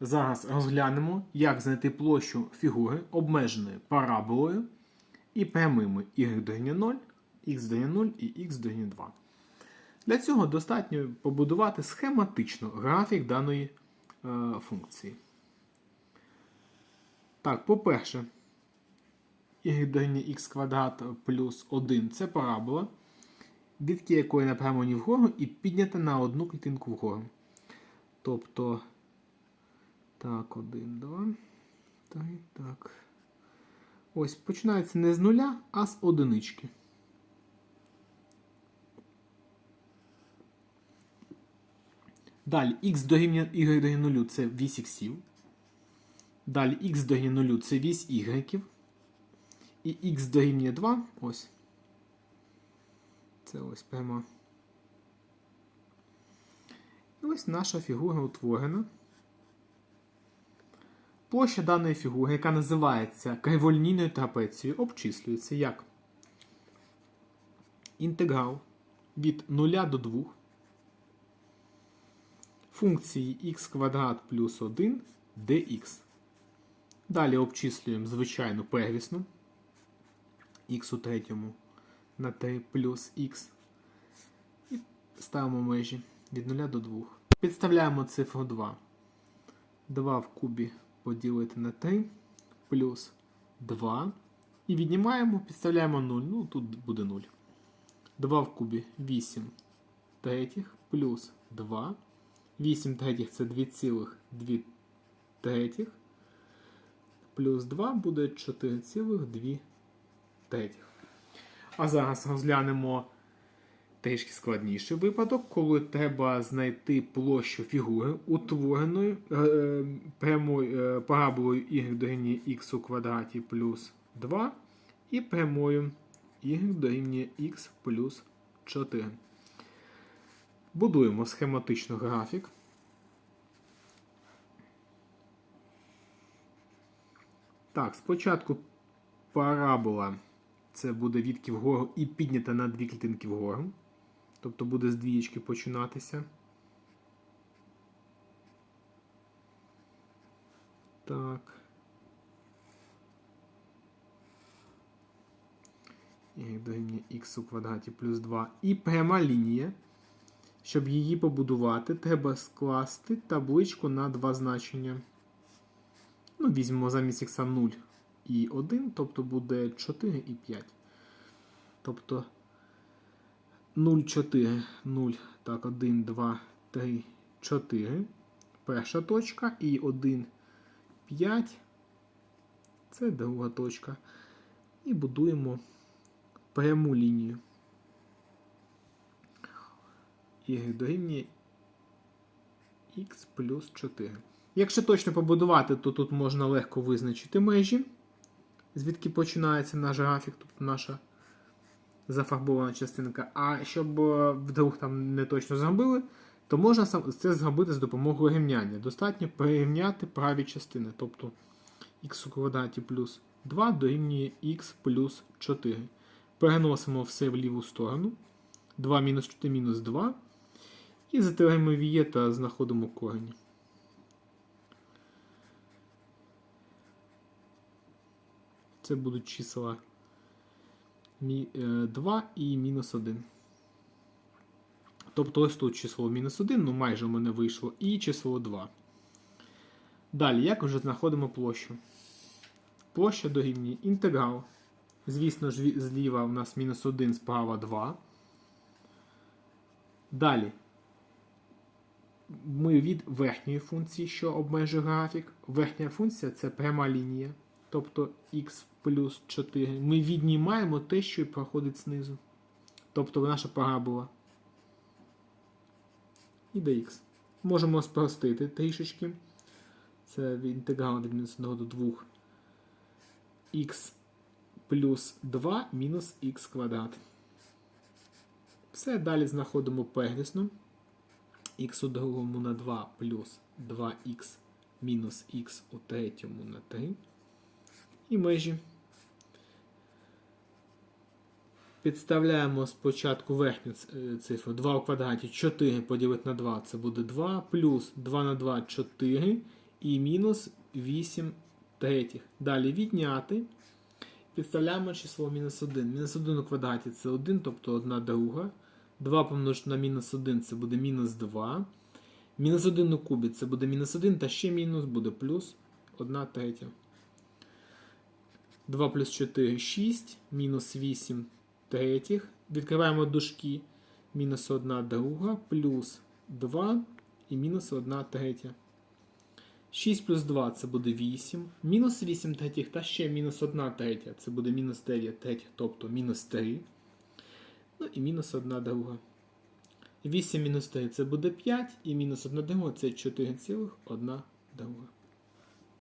Зараз розглянемо, як знайти площу фігури, обмеженої параболою і прямими y дорівнює 0, x дорівнює 0 і x дорівнює 2. Для цього достатньо побудувати схематично графік даної е, функції. Так, по-перше, y дорівнює x квадрат плюс 1 це парабола, відки якої напрямлені вгору і піднята на одну клітинку вгору. Тобто, так, 1, 2, 3, так. Ось починається не з нуля, а з одинички. Далі x дорівнює y дорівнює 0 це вісь іксів. Далі x дорівнює 0 це вісь y. І x дорівнює 2. Ось. Це ось прямо. І ось наша фігура утворена. Площа даної фігури, яка називається криволінійною трапецією, обчислюється як інтеграл від 0 до 2 функції x квадрат плюс 1 dx. Далі обчислюємо звичайну первісну x у третьому на 3 плюс x. І ставимо межі від 0 до 2. Підставляємо цифру 2. 2 в кубі поділити на 3 плюс 2. І віднімаємо, підставляємо 0. Ну, тут буде 0. 2 в кубі 8 третіх плюс 2. 8 третіх це 2,2 третіх. Плюс 2 буде 4,2 третіх. А зараз розглянемо трішки складніший випадок, коли треба знайти площу фігури, утвореної е, прямою е, параболою y дорівнює x у квадраті плюс 2 і прямою y дорівнює x плюс 4. Будуємо схематично графік. Так, спочатку парабола це буде відки вгору і піднята на дві клітинки вгору. Тобто буде з двієчки починатися. Так. Y дорівнює x у квадраті плюс 2. І пряма лінія. Щоб її побудувати, треба скласти табличку на два значення. Ну, візьмемо замість х 0 і 1, тобто буде 4 і 5. Тобто 0, 4, 0, так, 1, 2, 3, 4. Перша точка і 1, 5. Це друга точка. І будуємо пряму лінію. Y дорівнює x плюс 4. Якщо точно побудувати, то тут можна легко визначити межі, звідки починається наш графік, тобто наша зафарбована частинка. А щоб е, вдруг там не точно зробили, то можна це зробити з допомогою рівняння. Достатньо перерівняти праві частини. Тобто x у квадраті плюс 2 дорівнює x плюс 4. Переносимо все в ліву сторону. 2 мінус 4 мінус 2. І затираємо віє та знаходимо корені. Це будуть числа 2 і мінус 1. Тобто ось тут число мінус 1, ну майже у мене вийшло, і число 2. Далі, як вже знаходимо площу? Площа дорівнює інтеграл. Звісно ж, зліва у нас мінус 1, справа 2. Далі. Ми від верхньої функції, що обмежує графік. Верхня функція це пряма лінія. Тобто x плюс 4. Ми віднімаємо те, що проходить знизу. Тобто наша парабола. І dx. Можемо спростити трішечки. Це інтеграл від мінус 1 до 2. x плюс 2 мінус х квадрат. Все, далі знаходимо первісну. х у другому на 2 плюс 2х мінус х у третьому на 3. І межі. Підставляємо спочатку верхню цифру 2 у квадраті 4 поділити на 2 це буде 2, плюс 2 на 2 4. і мінус 8 третіх. Далі відняти. Підставляємо число мінус 1. Мінус 1 у квадраті це 1, тобто 1 друга. 2 помножити на мінус 1 це буде мінус 2. Мінус 1 у кубі це буде мінус 1, та ще мінус буде плюс 1 третя. 2 плюс 4 6, мінус 8 третіх. Відкриваємо дужки. Мінус 1 друга, плюс 2 і мінус 1 третя. 6 плюс 2 це буде 8. Мінус 8 третіх та ще мінус 1 третя. Це буде мінус 9 третіх, тобто мінус 3. Ну і мінус 1 друга. 8 мінус 3 це буде 5, і мінус 1 друга це 4,1 друга.